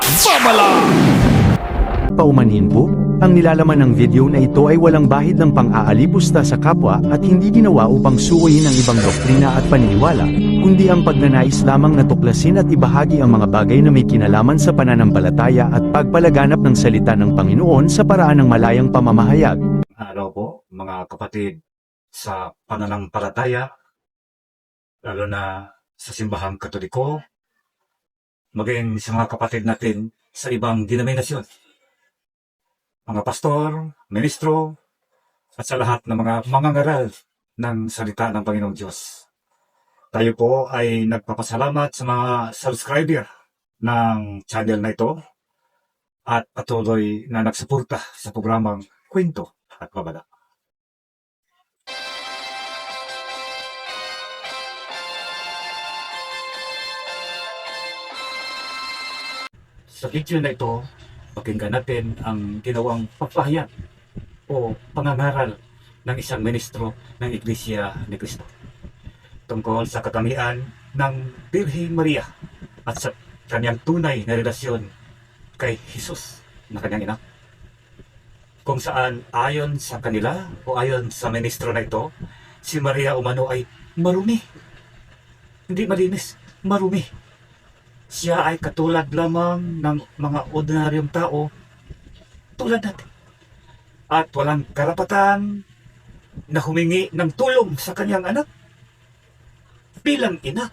at babala! Paumanhin po, ang nilalaman ng video na ito ay walang bahid ng pang-aalipusta sa kapwa at hindi ginawa upang suwayin ang ibang doktrina at paniniwala, kundi ang pagnanais lamang na tuklasin at ibahagi ang mga bagay na may kinalaman sa pananampalataya at pagpalaganap ng salita ng Panginoon sa paraan ng malayang pamamahayag. araw po, mga kapatid sa pananampalataya, lalo na sa simbahang katoliko, maging sa mga kapatid natin sa ibang denominasyon. Mga pastor, ministro, at sa lahat ng mga mangangaral ng salita ng Panginoong Diyos. Tayo po ay nagpapasalamat sa mga subscriber ng channel na ito at patuloy na nagsuporta sa programang Kwento at Babala. Sa video na ito, pakinggan natin ang ginawang pagpahayag o pangangaral ng isang ministro ng Iglesia ni Cristo tungkol sa katamian ng Birheng Maria at sa kanyang tunay na relasyon kay Jesus na kanyang ina kung saan ayon sa kanila o ayon sa ministro na ito, si Maria Umano ay marumi. Hindi malinis, marumi. Siya ay katulad lamang ng mga ordinaryong tao tulad natin. At walang karapatan na humingi ng tulong sa kanyang anak bilang ina.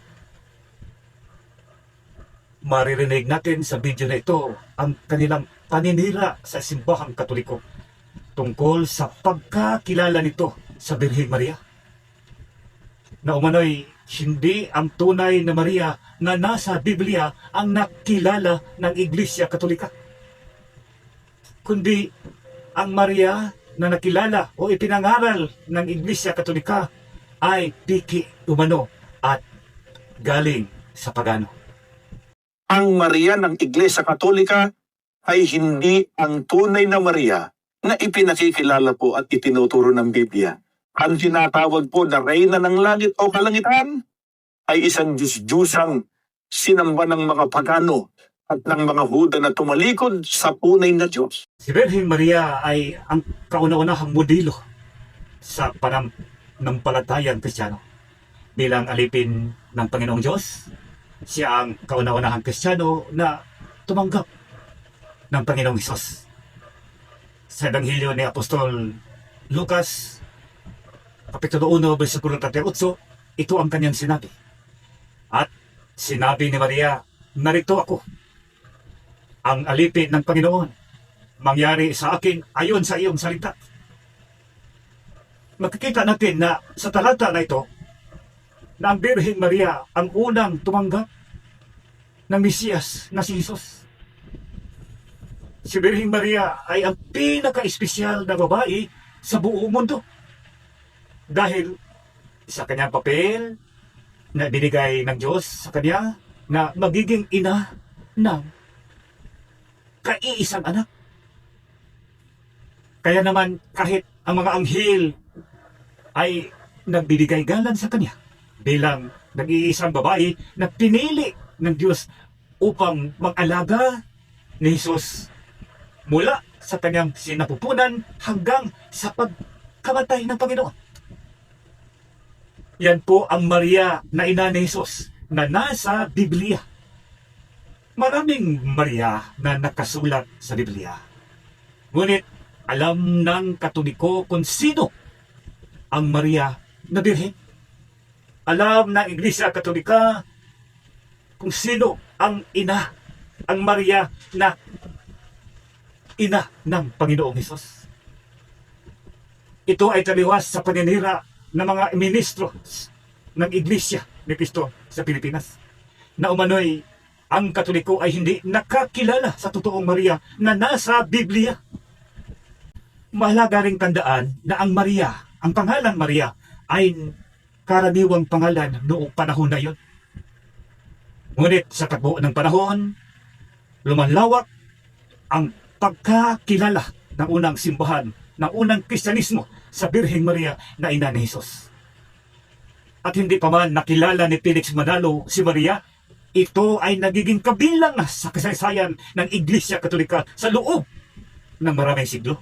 Maririnig natin sa video na ito ang kanilang paninira sa simbahang katoliko tungkol sa pagkakilala nito sa Birheng Maria. Na umano'y hindi ang tunay na Maria na nasa Biblia ang nakilala ng Iglesia Katolika. Kundi ang Maria na nakilala o ipinangaral ng Iglesia Katolika ay piki umano at galing sa pagano. ang Maria ng Iglesia Katolika ay hindi ang tunay na Maria na ipinakikilala po at itinuturo ng Biblia. Ang tinatawag po na Reyna ng Langit o Kalangitan ay isang Diyos-Diyusang sinamba ng mga pagano at ng mga Huda na tumalikod sa tunay na Diyos. Si Birhen Maria ay ang kauna-unahang modelo sa pananampalatayang Kristiyano. Bilang alipin ng Panginoong Diyos, siya ang kauna-unahang Kristiyano na tumanggap ng Panginoong Hesus. Sa Ebanghelyo ni Apostol Lucas, Kapitulo 1, versikulo 38, ito ang kanyang sinabi. At sinabi ni Maria, narito ako, ang alipin ng Panginoon, mangyari sa akin ayon sa iyong salita. Makikita natin na sa talata na ito, na ang Birhen Maria ang unang tumanggap ng Mesiyas na si Jesus. Si Birhen Maria ay ang pinaka-espesyal na babae sa buong mundo. Dahil sa kanyang papel na binigay ng Diyos sa kanya na magiging ina ng kaiisang anak. Kaya naman kahit ang mga anghel ay nagbibigay galan sa kanya bilang nag-iisang babae na pinili ng Diyos upang mag-alaga ni Jesus mula sa kanyang sinapupunan hanggang sa pagkamatay ng Panginoon. Yan po ang Maria na ina ni Jesus na nasa Biblia. Maraming Maria na nakasulat sa Biblia. Ngunit alam ng katoliko kung sino ang Maria na birhen. Alam ng Iglesia Katolika kung sino ang ina, ang Maria na ina ng Panginoong Hesus. Ito ay taliwas sa paninira ng mga ministro ng Iglesia ni Cristo sa Pilipinas. Na umano'y ang Katoliko ay hindi nakakilala sa totoong Maria na nasa Biblia. Mahalaga ring tandaan na ang Maria, ang pangalan Maria, ay karaniwang pangalan noong panahon na yun. Ngunit sa tagbo ng panahon, lumalawak ang pagkakilala ng unang simbahan, ng unang Kristyanismo sa Birheng Maria na ina ni Jesus. At hindi pa man nakilala ni Felix Manalo si Maria ito ay nagiging kabilang sa kasaysayan ng Iglesia Katolika sa loob ng maraming siglo.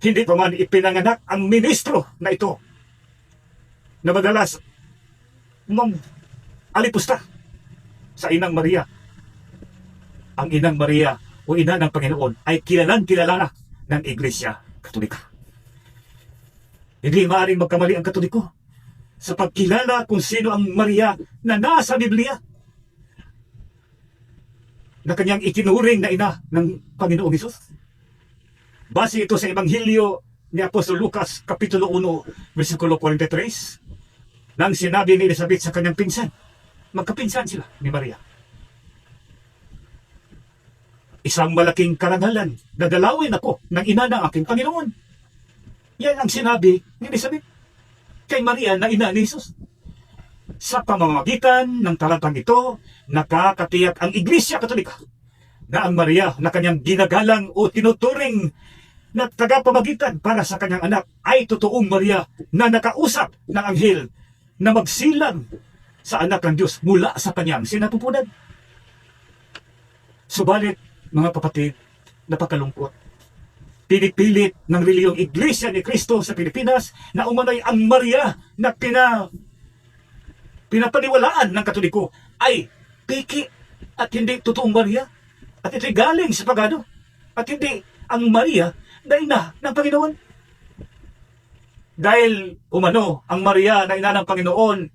Hindi pa man ipinanganak ang ministro na ito na madalas mam alipusta sa Inang Maria. Ang Inang Maria o Ina ng Panginoon ay kilalang kilala ng Iglesia Katolika. Hindi maaaring magkamali ang Katoliko sa pagkilala kung sino ang Maria na nasa Biblia na kanyang itinuring na ina ng Panginoong Isus. Base ito sa Ebanghelyo ni Apostol Lucas, Kapitulo 1, versikulo 43, nang sinabi ni Elizabeth sa kanyang pinsan. Magkapinsan sila ni Maria. Isang malaking karangalan na dalawin ako ng ina ng aking Panginoon. Yan ang sinabi ni Elizabeth kay Maria na ina ni Jesus. Sa pamamagitan ng talatang ito, nakakatiyak ang Iglesia Katolika na ang Maria na kanyang ginagalang o tinuturing na tagapamagitan para sa kanyang anak ay totoong Maria na nakausap ng anghel na magsilang sa anak ng Diyos mula sa kanyang sinapupunan. Subalit, mga kapatid, napakalungkot. Pinipilit ng reliyong Iglesia ni Kristo sa Pilipinas na umano'y ang Maria na pina, pinapaniwalaan ng Katoliko ay piki at hindi totoong Maria at ito'y galing sa pagano at hindi ang Maria na ina ng Panginoon. Dahil umano ang Maria na ina ng Panginoon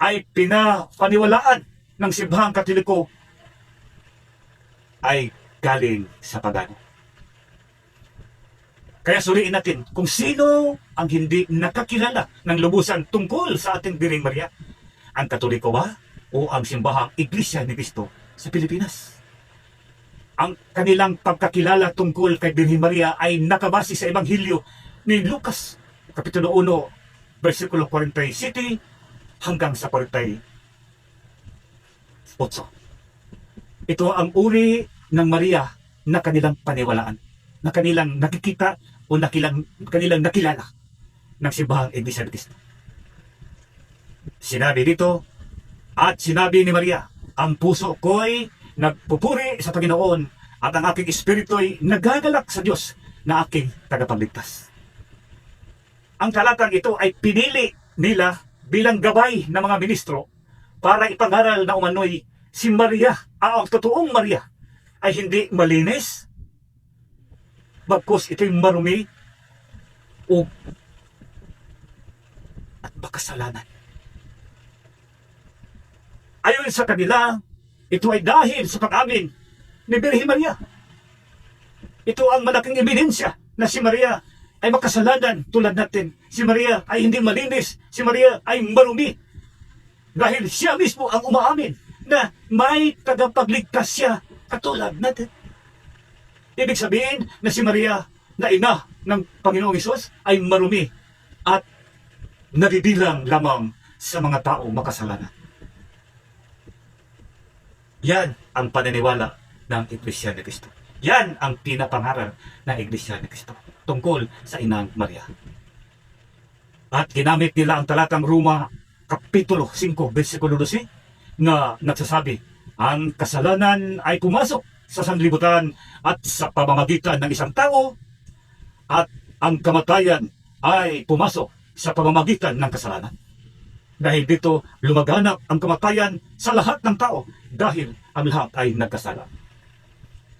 ay pinapaniwalaan ng Sibhang Katoliko ay galing sa pagano. Kaya suriin natin kung sino ang hindi nakakilala ng lubusan tungkol sa ating Biring Maria. Ang Katoliko ba o ang simbahang Iglesia ni Cristo sa Pilipinas? Ang kanilang pagkakilala tungkol kay Birhen Maria ay nakabase sa Ebanghelyo ni Lucas, Kapitulo 1, versikulo 47 hanggang sa 48. Ito ang uri ng Maria na kanilang paniwalaan, na kanilang nakikita o nakilang, kanilang nakilala ng ni Cristo. Sinabi dito, at sinabi ni Maria, ang puso ko'y nagpupuri sa Panginoon at ang aking espiritu'y nagagalak sa Diyos na aking tagapagligtas. Ang talatang ito ay pinili nila bilang gabay ng mga ministro para ipangaral na umano'y si Maria, ah, ang totoong Maria, ay hindi malinis, bagkus ito'y marumi o at makasalanan. Ayon sa kanila, ito ay dahil sa pag-amin ni Birhen Maria. Ito ang malaking ebidensya na si Maria ay makasalanan tulad natin. Si Maria ay hindi malinis. Si Maria ay marumi. Dahil siya mismo ang umaamin na may tagapagligtas siya katulad natin. Ibig sabihin na si Maria na ina ng Panginoong Isus ay marumi at nabibilang lamang sa mga tao makasalanan. Yan ang paniniwala ng Iglesia ni Cristo. Yan ang pinapangaral ng Iglesia ni Cristo tungkol sa Inang Maria. At ginamit nila ang talatang Roma Kapitulo 5, versikulo 12 na nagsasabi, ang kasalanan ay pumasok sa sanlibutan at sa pamamagitan ng isang tao at ang kamatayan ay pumasok sa pamamagitan ng kasalanan. Dahil dito lumaganap ang kamatayan sa lahat ng tao dahil ang lahat ay nagkasala.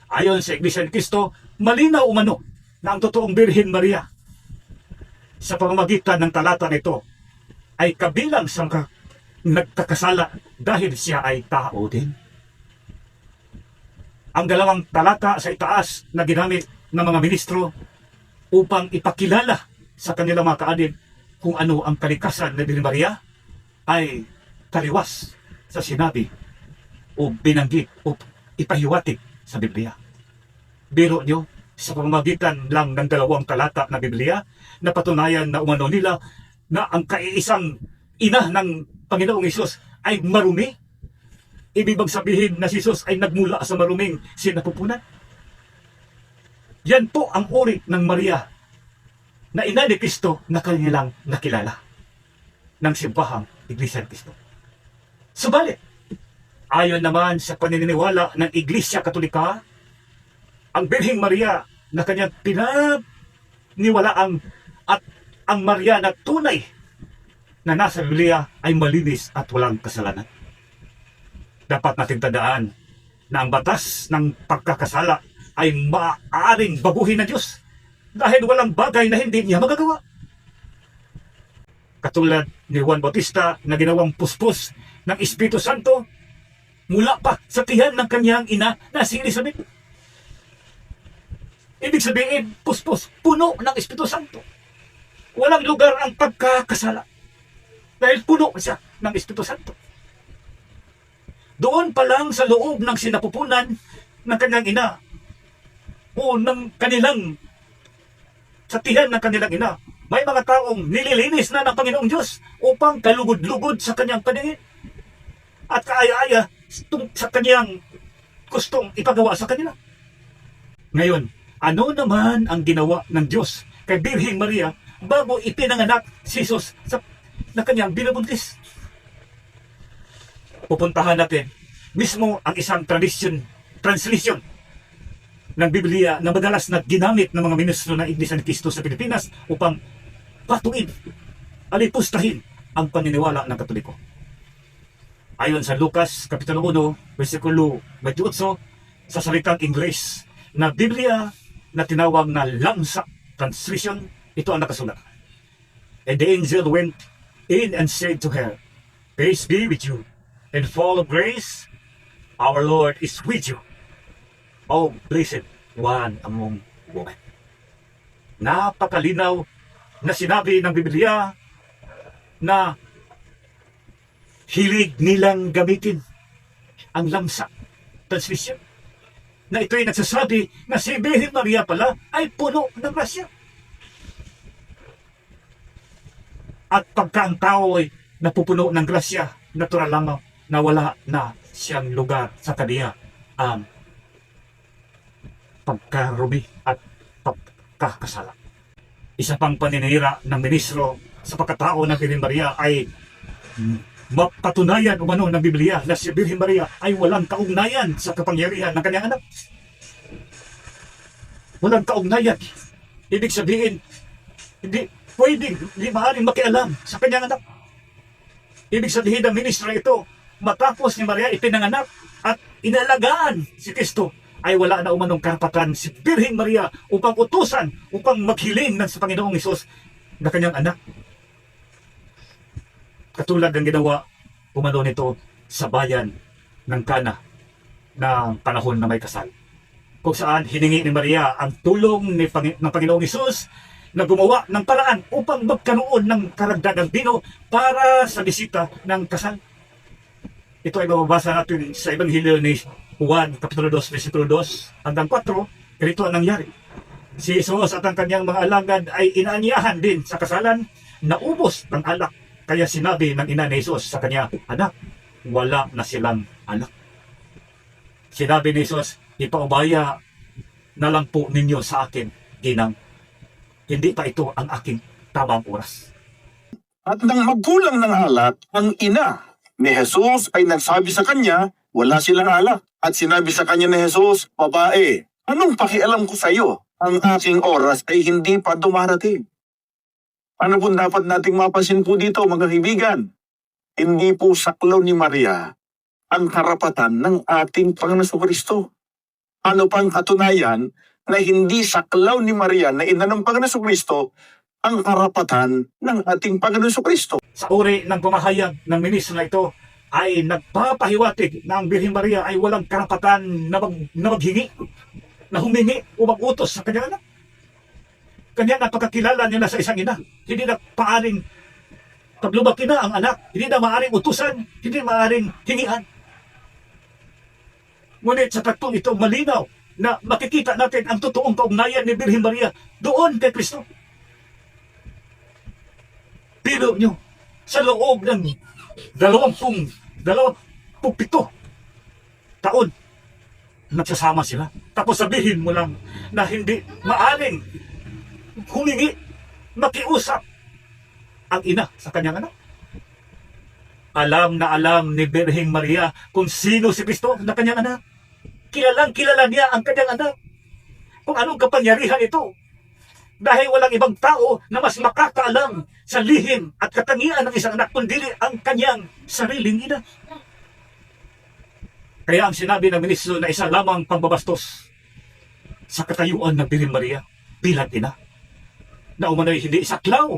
Ayon sa Iglesia ni Cristo, malinaw umano na ang totoong Birhen Maria sa pamamagitan ng talata nito ay kabilang sa nagkakasala dahil siya ay tao din. Ang dalawang talata sa itaas na ginamit ng mga ministro upang ipakilala sa kanilang mga kaanib kung ano ang kalikasan ni Birhen Maria ay taliwas sa sinabi o binanggit o ipahiwatig sa Biblia. Biro nyo, sa pamamagitan lang ng dalawang talata na Biblia, napatunayan na umano nila na ang kaiisang ina ng Panginoong Isus ay marumi. Ibig sabihin na si Jesus ay nagmula sa maruming sinapupunan? Yan po ang uri ng Maria na ina ni Kristo na kanilang nakilala ng simbahang Iglesia ni Cristo. Subalit, Ayon naman sa paniniwala ng Iglesia Katolika, ang Birheng Maria na kanyang pinaniwalaang at ang Maria na tunay na nasa Biblia ay malinis at walang kasalanan. Dapat natin tandaan na ang batas ng pagkakasala ay maaaring baguhin ng Diyos dahil walang bagay na hindi niya magagawa. Katulad ni Juan Bautista na ginawang puspos ng Espiritu Santo mula pa sa tiyan ng kanyang ina na si Elizabeth. Ibig sabihin, puspos, puno ng Espiritu Santo. Walang lugar ang pagkakasala. Dahil puno siya ng Espiritu Santo. Doon pa lang sa loob ng sinapupunan ng kanyang ina o ng kanilang sa tiyan ng kanilang ina, may mga taong nililinis na ng Panginoong Diyos upang kalugod-lugod sa kanyang paningin at kaaya-aya sa kanyang gustong ipagawa sa kanila. Ngayon, ano naman ang ginawa ng Diyos kay Birheng Maria bago ipinanganak si Jesus sa na kanyang binabuntis? Pupuntahan natin mismo ang isang tradition, translation ng Biblia na madalas na ginamit ng mga ministro ng Iglesia ni Cristo sa Pilipinas upang patuin, alipustahin ang paniniwala ng Katoliko. Ayon sa Lucas Kapitulo 1, versikulo 28, sa salitang Ingles na Biblia na tinawag na Lamsa Translation, ito ang nakasulat. And the angel went in and said to her, Peace be with you, and full of grace, our Lord is with you. Oh, blessed one among women. Napakalinaw na sinabi ng Biblia na hilig nilang gamitin ang lamsa translation na ito'y nagsasabi na si Birhen Maria pala ay puno ng grasya. At pagka ang tao ay napupuno ng grasya, natural lamang na wala na siyang lugar sa kaniya ang pagkarumi at pagkakasala. Isa pang paninira ng ministro sa pagkatao ng Birhen Maria ay mapatunayan umano ng Biblia na si Birhen Maria ay walang kaugnayan sa kapangyarihan ng kanyang anak. Walang kaugnayan. Ibig sabihin, hindi pwedeng, hindi maaaring makialam sa kanyang anak. Ibig sabihin ng ministro ito, matapos ni Maria ipinanganak at inalagaan si Kristo, ay wala na umanong karapatan si Birhen Maria upang utusan, upang maghiling ng sa Panginoong Isus na kanyang anak katulad ng ginawa umano nito sa bayan ng Kana ng panahon na may kasal. Kung saan hiningi ni Maria ang tulong ni Pang- ng Panginoong Isus na gumawa ng paraan upang magkaroon ng karagdagang bino para sa bisita ng kasal. Ito ay mababasa natin sa Ebanghelyo ni Juan, Kapitulo 2, versikulo 2 hanggang 4. Ganito ang nangyari. Si Jesus at ang kanyang mga alagad ay inaanyahan din sa kasalan na ubos ng alak kaya sinabi ng ina ni Jesus sa kanya, Anak, wala na silang anak. Sinabi ni Jesus, ipaubaya na lang po ninyo sa akin, ginang. Hindi pa ito ang aking tamang oras. At nang magkulang ng alak, ang ina ni Jesus ay nagsabi sa kanya, wala silang alak. At sinabi sa kanya ni Jesus, Babae, anong pakialam ko sa iyo? Ang aking oras ay hindi pa dumarating. Ano po dapat nating mapansin po dito, mga kaibigan? Hindi po saklaw ni Maria ang karapatan ng ating Panginoon Kristo. Ano pang katunayan na hindi saklaw ni Maria na ina ng Panginoon Kristo ang karapatan ng ating Panginoon Kristo. Sa uri ng pumahayag ng ministro na ito, ay nagpapahiwatig na ang Birhen Maria ay walang karapatan na, mag, na maghingi, na humingi o mag-utos sa kanyang anak. Kanya napakakilala niya na sa isang ina. Hindi na paaring pag lumaki na ang anak, hindi na maaring utusan, hindi maaring hingian. Ngunit sa taktong ito, malinaw na makikita natin ang totoong kaugnayan ni Birhen Maria doon kay Kristo. Pero nyo, sa loob ng dalawampung, dalawampung pito taon, nagsasama sila. Tapos sabihin mo lang na hindi maaring humingi, makiusap ang ina sa kanyang anak. Alam na alam ni Birhing Maria kung sino si Kristo na kanyang anak. Kilalang kilala niya ang kanyang anak. Kung anong kapangyarihan ito. Dahil walang ibang tao na mas makakaalam sa lihim at katangian ng isang anak kundi ang kanyang sariling ina. Kaya ang sinabi ng ministro na isa lamang pambabastos sa katayuan ng Birhing Maria bilang ina na umano'y hindi isaklaw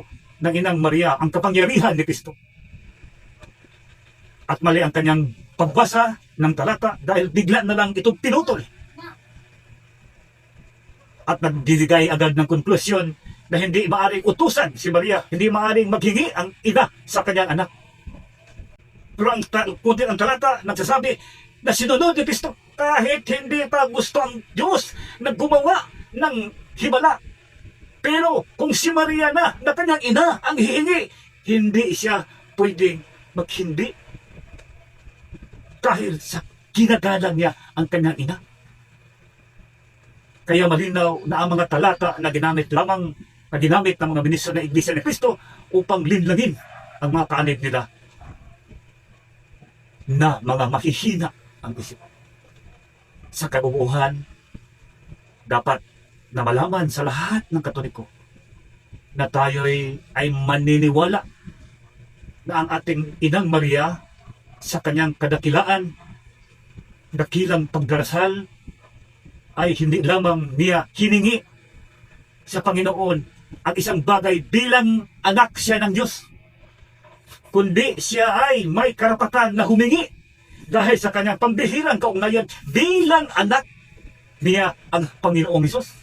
ng inang Maria ang kapangyarihan ni Kristo. At mali ang kanyang pagbasa ng talata dahil bigla na lang ito pinutol. At nagdidigay agad ng konklusyon na hindi maaring utusan si Maria, hindi maaring maghingi ang ina sa kanyang anak. Pero ang kunti ang talata nagsasabi na sinunod ni Kristo kahit hindi pa gusto ang Diyos na gumawa ng himala pero kung si Maria na, na kanyang ina, ang hihingi, hindi siya pwedeng maghindi. Dahil sa ginagalang niya ang kanyang ina. Kaya malinaw na ang mga talata na ginamit lamang na ginamit ng mga ministro ng Iglesia ni Cristo upang linlangin ang mga kaanib nila na mga mahihina ang isip. Sa kabubuhan, dapat na malaman sa lahat ng katoliko na tayo'y ay maniniwala na ang ating inang Maria sa kanyang kadakilaan, dakilang pagdarasal, ay hindi lamang niya hiningi sa Panginoon ang isang bagay bilang anak siya ng Diyos, kundi siya ay may karapatan na humingi dahil sa kanyang pambihirang kaugnayan bilang anak niya ang Panginoong Isus.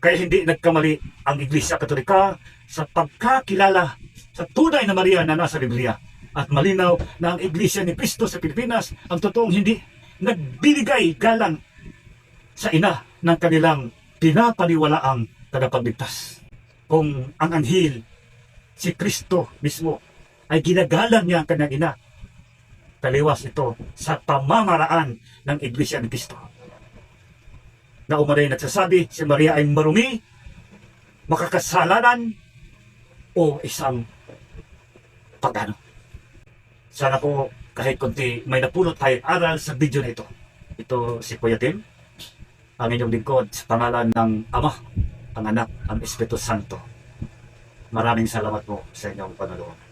Kaya hindi nagkamali ang Iglesia Katolika sa pagkakilala sa tunay na Maria na nasa Biblia. At malinaw na ang Iglesia ni Cristo sa Pilipinas ang totoong hindi nagbibigay galang sa ina ng kanilang pinapaniwalaang tagapagligtas. Kung ang anghel, si Kristo mismo, ay ginagalang niya ang kanyang ina, taliwas ito sa pamamaraan ng Iglesia ni Cristo na umaray nagsasabi si Maria ay marumi, makakasalanan, o isang pagano. Sana po kahit konti may napulot tayong aral sa video na ito. Ito si Kuya Tim, ang inyong lingkod sa pangalan ng Ama, ang Anak, ang Espiritu Santo. Maraming salamat po sa inyong panonood.